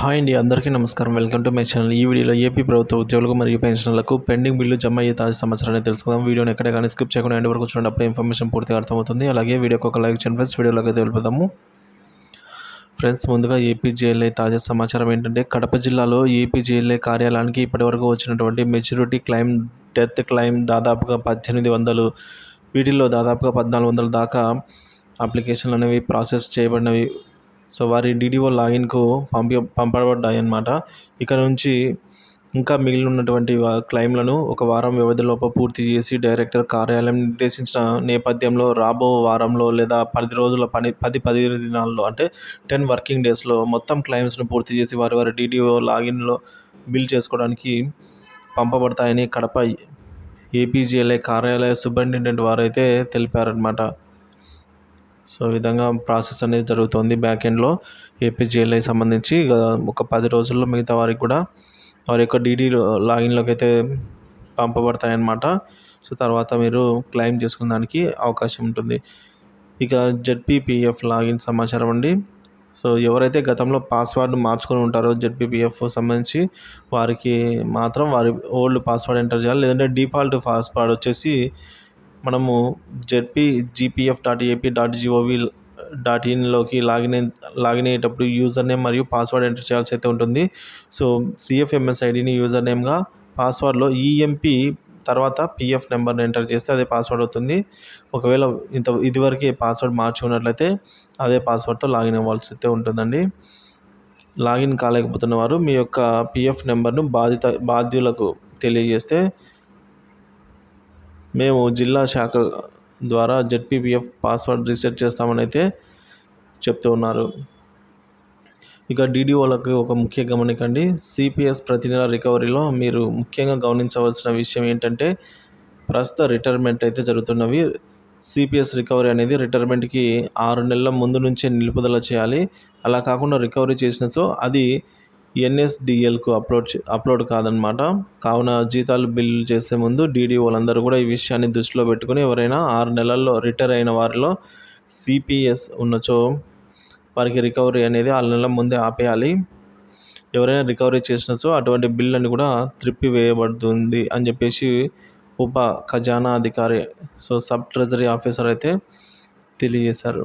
Hi అండి అందరికీ నమస్కారం. Welcome to my channel. ఈ వీడియోలో ఏపీ ప్రభుత్వ ఉద్యోగులకు మరియు పెన్షన్లకు పెండింగ్ బిల్లు జమ అయ్యే తాజా సమాచారాన్ని తెలుసుకుందాం. వీడియోని ఎక్కడ కానీ స్కిప్ చేయకుండా ఎండ్ వరకు చూడండి అప్పుడు ఇన్ఫర్మేషన్ పూర్తిగా అర్థమవుతుంది. అలాగే వీడియోకి ఒక లైక్ చేయండి ఫ్రెండ్స్. వీడియోలోకి అయితే వెళ్ళిపోదాము. ఫ్రెండ్స్ ముందుగా ఏపీజేఎల్ఐ తాజా సమాచారం ఏంటంటే కడప జిల్లాలో ఏపీజేఎల్ఐ కార్యాలయానికి ఇప్పటివరకు వచ్చినటువంటి మెచ్యూరిటీ క్లైమ్ డెత్ క్లైమ్ దాదాపుగా పద్దెనిమిది వందలు వీటిల్లో దాదాపుగా పద్నాలుగు వందల దాకా అప్లికేషన్లు అనేవి ప్రాసెస్ చేయబడినవి. సో వారి డీడీఓ లాగిన్కు పంపి పంపబడ్డాయి అన్నమాట ఇక్కడ నుంచి ఇంకా మిగిలి ఉన్నటువంటి క్లైమ్లను ఒక వారం వ్యవధిలోపు పూర్తి చేసి డైరెక్టర్ కార్యాలయం నిర్దేశించిన నేపథ్యంలో రాబో వారంలో లేదా పది రోజుల పని పది పది దినాల్లో అంటే టెన్ వర్కింగ్ డేస్లో మొత్తం క్లైమ్స్ను పూర్తి చేసి వారి వారి డీడీఓ లాగిన్లో బిల్ చేసుకోవడానికి పంపబడతాయని కడప ఏపీజీఎల్ఏ కార్యాలయ సూపరింటెండెంట్ వారైతే తెలిపారనమాట సో ఈ విధంగా ప్రాసెస్ అనేది జరుగుతుంది బ్యాక్ ఎండ్లో. ఏపీజీఎల్ఐ సంబంధించి ఒక పది రోజుల్లో మిగతా వారికి కూడా వారి యొక్క డీడీ లాగిన్లోకి అయితే పంపబడతాయన్నమాట. సో తర్వాత మీరు క్లెయిమ్ చేసుకునే దానికి అవకాశం ఉంటుంది. ఇక జెడ్పీపీఎఫ్ లాగిన్ సమాచారం అండి. సో ఎవరైతే గతంలో పాస్వర్డ్ మార్చుకొని ఉంటారో జెడ్పీపీఎఫ్ సంబంధించి వారికి మాత్రం వారి ఓల్డ్ పాస్వర్డ్ ఎంటర్ చేయాలి. లేదంటే డిఫాల్ట్ పాస్వర్డ్ వచ్చేసి మనము ZP GPF dot AP dot GOV dot ఇన్లోకి login login అయ్యేటప్పుడు యూజర్ నేమ్ మరియు పాస్వర్డ్ ఎంటర్ చేయాల్సి అయితే ఉంటుంది. సో సిఎఫ్ఎంఎస్ ఐడిని యూజర్ నేమ్గా పాస్వర్డ్లో ఈఎంపీ తర్వాత పిఎఫ్ నెంబర్ని ఎంటర్ చేస్తే అదే పాస్వర్డ్ అవుతుంది. ఒకవేళ ఇంత ఇదివరకు పాస్వర్డ్ మార్చుకున్నట్లయితే అదే పాస్వర్డ్తో లాగిన్ అవ్వాల్సి అయితే ఉంటుందండి. లాగిన్ కాలేకపోతున్న వారు మీ యొక్క పిఎఫ్ నెంబర్ను బాధిత బాధ్యులకు తెలియజేస్తే మేము జిల్లా శాఖ ద్వారా జెడ్పీపీఎఫ్ పాస్వర్డ్ రీసెట్ చేస్తామని అయితే చెప్తూ ఉన్నారు. ఇక డీడీఓలకు ఒక ముఖ్య గమనికండి. సిపిఎస్ ప్రతి నెల రికవరీలో మీరు ముఖ్యంగా గమనించవలసిన విషయం ఏంటంటే ప్రస్తుత రిటైర్మెంట్ అయితే జరుగుతున్నవి. సిపిఎస్ రికవరీ అనేది రిటైర్మెంట్కి ఆరు నెలల ముందు నుంచే నిలుపుదల చేయాలి. అలా కాకుండా రికవరీ చేసిన సో అది ఎన్ఎస్డిఎల్కు అప్లోడ్ అప్లోడ్ కాదనమాట కావున జీతాలు బిల్లు చేసే ముందు డీడీఓలందరూ కూడా ఈ విషయాన్ని దృష్టిలో పెట్టుకుని ఎవరైనా ఆరు నెలల్లో రిటైర్ అయిన వారిలో సిపిఎస్ ఉన్నచో వారికి రికవరీ అనేది ఆరు నెలల ముందే ఆపేయాలి. ఎవరైనా రికవరీ చేసినచో అటువంటి బిల్ అని కూడా త్రిప్పివేయబడుతుంది అని చెప్పేసి ఉప ఖజానా అధికారి సో సబ్ ట్రెజరీ ఆఫీసర్ అయితే తెలియజేశారు.